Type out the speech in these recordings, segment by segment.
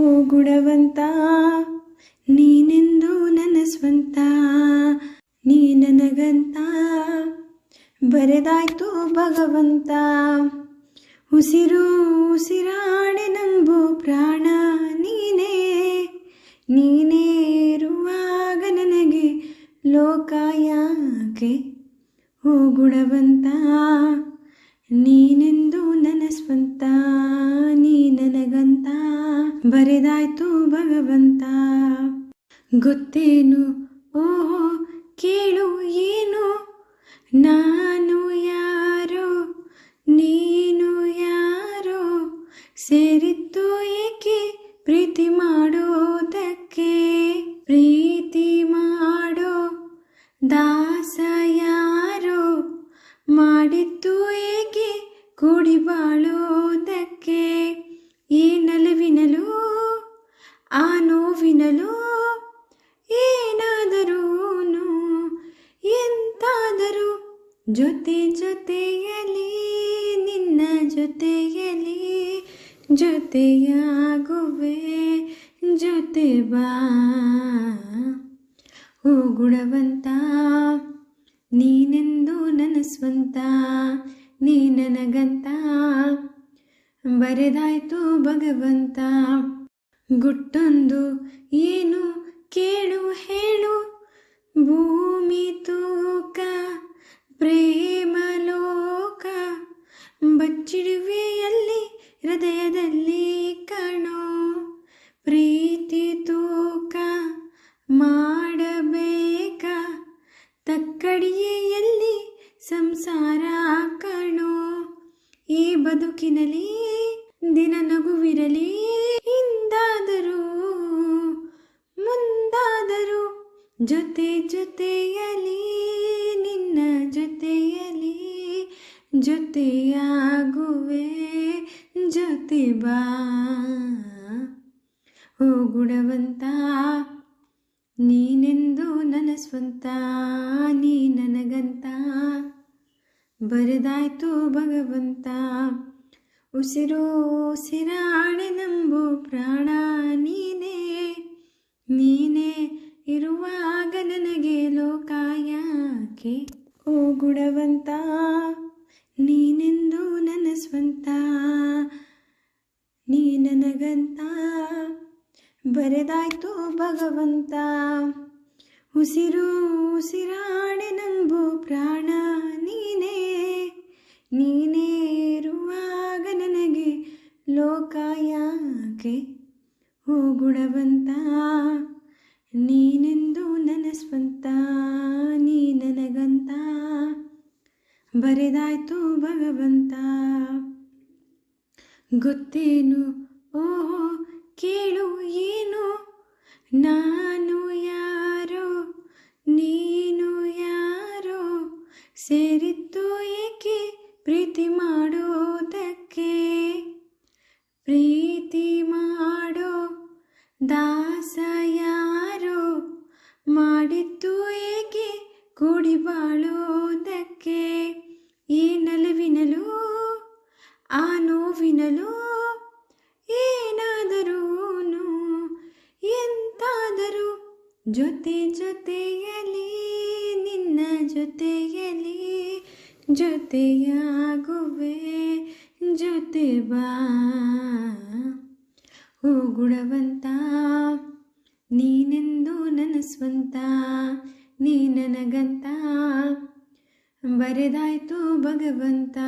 ಓ ಗುಣವಂತ, ನೀನೆಂದು ನನ್ನ ಸ್ವಂತ ನೀ ನನಗಂತ. ಬರೆದಾಯ್ತು ಭಗವಂತ, ಉಸಿರು ಉಸಿರಾಣೆ ನಂಬು ಪ್ರಾಣ ನೀನೇ. ನೀನೇ ಇರುವಾಗ ನನಗೆ ಲೋಕ ಯಾಕೆ? ಓ ಗುಣವಂತ ನೀನೆಂದು ನನ್ನ ಸ್ವಂತ ನೀ ನನಗಂತ, ಬರೆದಾಯ್ತು ಭಗವಂತ. ಗೊತ್ತೇನು? ಓಹೋ, ಕೇಳು ಏನು? ನಾನು ಯಾರೋ? ನೀನು ಯಾರೋ? ಸೇರಿತ್ತು ಏಕೆ ಪ್ರೀತಿ ಮಾಡೋದಕ್ಕೆ? ಪ್ರೀತಿ ಮಾಡೋ ದಾಸ ಬಾಳೋದಕ್ಕೆ ಈ ನಲುವಿನಲು, ಆ ನೋವಿನಲು ಏನಾದರೂನು? ಎಂತಾದರೂ ಜೊತೆ ಜೊತೆಯಲಿ ನಿನ್ನ ಜೊತೆಯಲಿ ಜೊತೆಯಾಗುವೆ, ಜೊತೆ ಬಾ. ಓ ಗುಣವಂತ ನೀನೆಂದು ನನ್ನ ಸ್ವಂತ ನೀ ನನಗಂತ. ಬರೆದಾಯ್ತು ಭಗವಂತ. ಗುಟ್ಟೊಂದು ಏನು ಕೇಳು ಹೇಳು. ಭೂಮಿ ತೂಕ ಪ್ರೇಮ ಲೋಕ. ಬಚ್ಚಿಡುವೆಯಲ್ಲಿ ಹೃದಯದಲ್ಲಿ ಬದುಕಿನಲ್ಲಿ, ದಿನ ನಗುವಿರಲಿ, ಹಿಂದಾದರೂ, ಮುಂದಾದರೂ, ಜೊತೆ ಜೊತೆಯಲಿ ನಿನ್ನ ಜೊತೆಯಲಿ ಜೊತೆಯಾಗುವೆ, ಜೊತೆ ಬಾ. ಓ ಗುಣವಂತ, ನೀನೆಂದು ನನ್ನ ಸ್ವಂತ ನೀ ನನಗಂತ. ಬರೆದಾಯ್ತು ಭಗವಂತ. ಉಸಿರು ಉಸಿರಾಣೆ ನಂಬು ಪ್ರಾಣ ನೀನೇ. ನೀನೇ ಇರುವಾಗ ನನಗೆ ಲೋಕ ಓ ಗುಣವಂತ, ನೀನೆಂದು ನನ್ನ ಸ್ವಂತ ನೀ ನನಗಂತ. ಬರೆದಾಯ್ತು ಭಗವಂತ. ಉಸಿರು ಉಸಿರಾಣೆ ನಂಬು ಪ್ರಾಣ ನೀನೇ ಇರುವಾಗ ನನಗೆ ಲೋಕ ಯಾಕೆ ಓ ಗುಣವಂತ ನೀನೆಂದು ನನ್ನ ಸ್ವಂತ ನೀ ನನಗಂತ. ಬರೆದಾಯ್ತು ಭಗವಂತ. ಗೊತ್ತೇನು? ಓಹೋ, ಕೇಳು ಏನು? ನಾನು ಯಾರೋ, ನೀನು ಯಾರೋ ಸೇರಿದ್ದು ದಾಸ ಯಾರೋ ಮಾಡಿದ್ದು ಏಕೆ ಕೂಡಿ ಬಾಳೋದಕ್ಕೆ ಈ ನಲುವಿನಲು, ಆ ನೋವಿನಲು ಏನಾದರೂ ಎಂತಾದರೂ ಜೊತೆ ಜೊತೆಯಲ್ಲಿ, ನಿನ್ನ ಜೊತೆಯಲ್ಲಿ ಜೊತೆಯಾಗುವೆ. ಜೊತೆ ಬಾ. ಓ ಗುಣವಂತ ನೀನೆಂದು ನನ್ನ ಸ್ವಂತ ನೀ ನನಗಂತ. ಬರೆದಾಯ್ತು ಭಗವಂತ.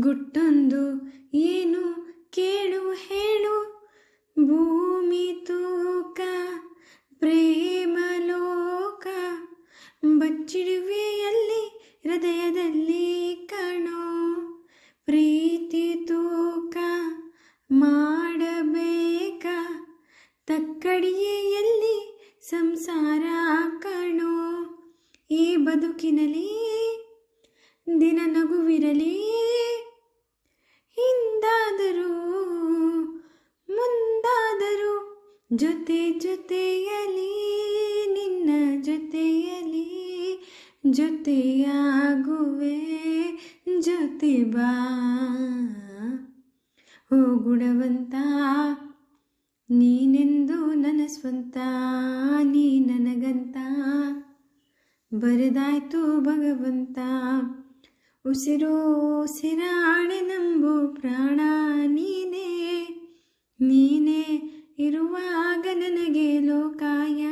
ಗುಟ್ಟೊಂದು ಏನು ಕೇಳು ಹೇಳು. ಭೂಮಿ ತೂಕ, ಪ್ರೇಮ ಲೋಕ. ಬಚ್ಚಿಡುವೆಯಲ್ಲಿ ಹೃದಯದಲ್ಲಿ ಸಂಸಾರ ಕಣೋ ಈ ಬದುಕಿನಲ್ಲಿ ದಿನ ನಗುವಿರಲಿ. ಹಿಂದಾದರೂ, ಮುಂದಾದರೂ ಜೊತೆ ಜೊತೆಯಲಿ, ನಿನ್ನ ಜೊತೆಯಲಿ ಜೊತೆಯಾಗುವೆ, ಜೊತೆ ಬಾ. ಓ ನೀನೆಂದು ನನ್ನ ಸ್ವಂತ ಬರೆದಾಯ್ತು ಭಗವಂತ. ಉಸಿರು ಉಸಿರಾಣೆ ನಂಬು ಪ್ರಾಣ ನೀನೇ. ನೀನೇ ಇರುವಾಗ ನನಗೆ ಲೋಕಾಯ.